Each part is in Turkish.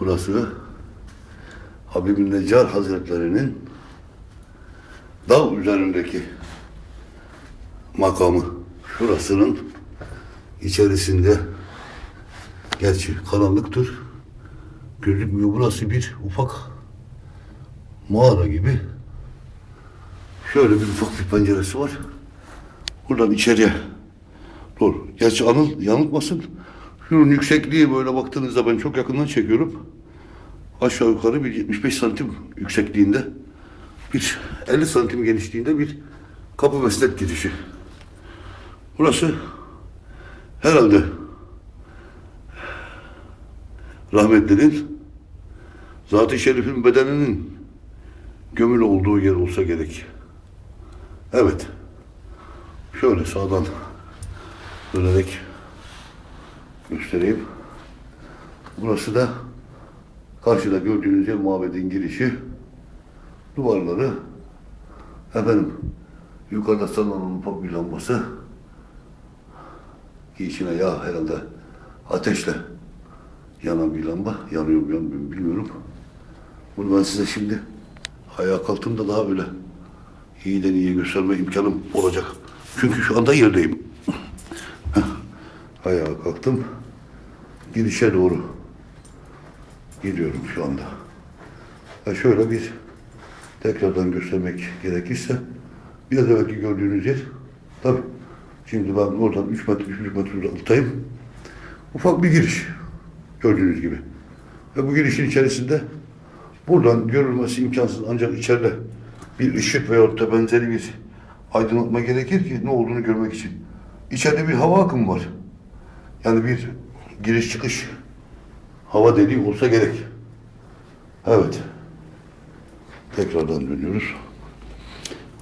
Burası Habib Necar Hazretleri'nin dağ üzerindeki makamı. Şurasının içerisinde gerçi karanlıktır. Gözükmüyor. Burası bir ufak mağara gibi. Şöyle bir ufak bir penceresi var. Buradan içeriye Dur. Gerçi Anıl yanıltmasın. Şunun yüksekliği böyle baktığınızda ben çok yakından çekiyorum. Aşağı yukarı bir 75 santim yüksekliğinde bir 50 santim genişliğinde bir kapı mesnet girişi. Burası herhalde rahmetlinin Zat-ı Şerif'in bedeninin gömülü olduğu yer olsa gerek. Evet. Şöyle sağdan dönerek göstereyim. Burası da karşıda gördüğünüz yer mabedin girişi. Duvarları efendim yukarıda sallanan ufak lambası ki içine yağ herhalde ateşle yanan bir lamba. Yanıyor mu yanmıyor bilmiyorum. Bunu ben size şimdi ayağa kalktığımda daha böyle iyiden iyiye gösterme imkanım olacak. Çünkü şu anda yerdeyim. Ayağa kalktım. Girişe doğru gidiyorum şu anda. Ha şöyle bir tekrardan göstermek gerekirse biraz evvelki gördüğünüz yer tabi şimdi ben oradan 3 metre 3 metre uzaktayım. Ufak bir giriş gördüğünüz gibi. Ve bu girişin içerisinde buradan görülmesi imkansız ancak içeride bir ışık veya da benzeri bir aydınlatma gerekir ki ne olduğunu görmek için. İçeride bir hava akımı var. Yani bir giriş çıkış hava deliği olsa gerek. Evet. Tekrardan dönüyoruz.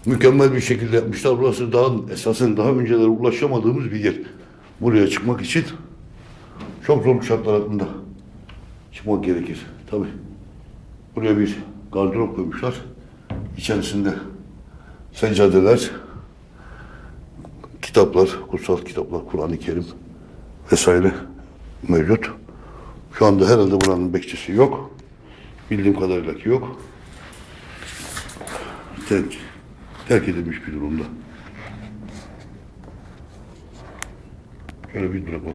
Mükemmel bir şekilde yapmışlar. Burası dağın esasen daha önceleri ulaşamadığımız bir yer. Buraya çıkmak için çok zor şartlar altında çıkmak gerekir. Tabi. Buraya bir gardırop koymuşlar. İçerisinde seccadeler, kitaplar, kutsal kitaplar, Kur'an-ı Kerim vesaire mevcut. Şu anda herhalde buranın bekçisi yok. Bildiğim kadarıyla ki yok. Terk, terk edilmiş bir durumda. Şöyle bir durak